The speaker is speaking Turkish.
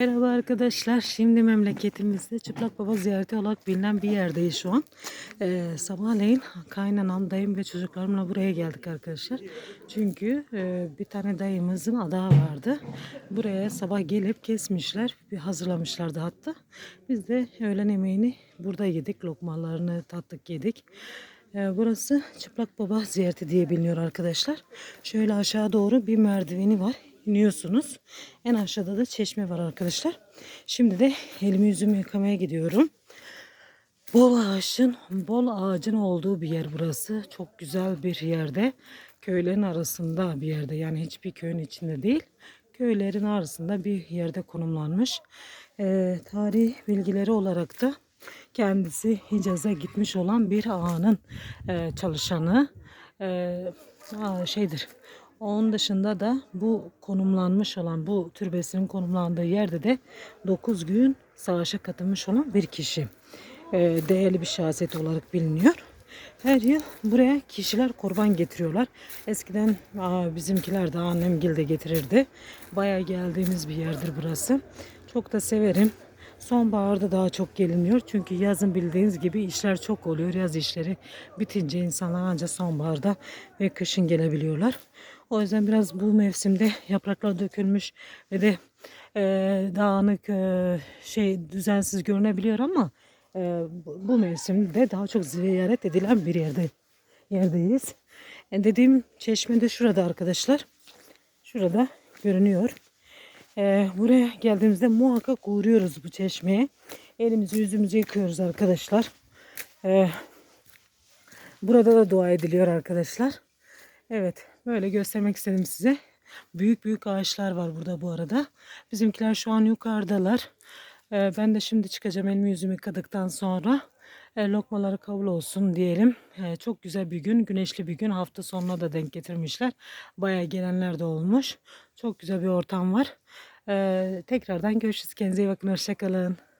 Merhaba arkadaşlar. Şimdi memleketimizde Çıplak Baba ziyareti olarak bilinen bir yerdeyiz şu an. Ee, sabahleyin kaynanam, dayım ve çocuklarımla buraya geldik arkadaşlar. Çünkü e, bir tane dayımızın adağı vardı. Buraya sabah gelip kesmişler. Bir hazırlamışlardı hatta. Biz de öğlen yemeğini burada yedik. Lokmalarını tattık yedik. Ee, Burası Çıplak Baba ziyareti diye biliniyor arkadaşlar. Şöyle aşağı doğru bir merdiveni var. İniyorsunuz. En aşağıda da çeşme var arkadaşlar. Şimdi de elimi yüzümü yıkamaya gidiyorum. Bol ağaçın, bol ağacın olduğu bir yer burası. Çok güzel bir yerde. Köylerin arasında bir yerde. Yani hiçbir köyün içinde değil. Köylerin arasında bir yerde konumlanmış. Ee, tarih bilgileri olarak da kendisi Hicaz'a gitmiş olan bir ağanın e, çalışanı. E, şeydir. Onun dışında da bu konumlanmış olan bu türbesinin konumlandığı yerde de 9 gün savaşa katılmış olan bir kişi. E, değerli bir şahsiyet olarak biliniyor. Her yıl buraya kişiler kurban getiriyorlar. Eskiden aa, bizimkiler de annemgil de getirirdi. Bayağı geldiğimiz bir yerdir burası. Çok da severim. Sonbaharda daha çok geliniyor. Çünkü yazın bildiğiniz gibi işler çok oluyor. Yaz işleri bitince insanlar ancak sonbaharda ve kışın gelebiliyorlar. O yüzden biraz bu mevsimde yapraklar dökülmüş ve de e, dağınık e, şey düzensiz görünebiliyor ama e, bu mevsimde daha çok ziyaret edilen bir yerde yerdeyiz. E, dediğim çeşme de şurada arkadaşlar. Şurada görünüyor. Ee, buraya geldiğimizde muhakkak uğruyoruz bu çeşmeye. Elimizi yüzümüzü yıkıyoruz arkadaşlar. Ee, burada da dua ediliyor arkadaşlar. Evet böyle göstermek istedim size. Büyük büyük ağaçlar var burada bu arada. Bizimkiler şu an yukarıdalar. Ee, ben de şimdi çıkacağım elimi yüzümü yıkadıktan sonra. E, lokmaları kabul olsun diyelim. E, çok güzel bir gün, güneşli bir gün. Hafta sonuna da denk getirmişler. Bayağı gelenler de olmuş. Çok güzel bir ortam var. E, tekrardan görüşürüz. Kendinize iyi bakın. Hoşçakalın.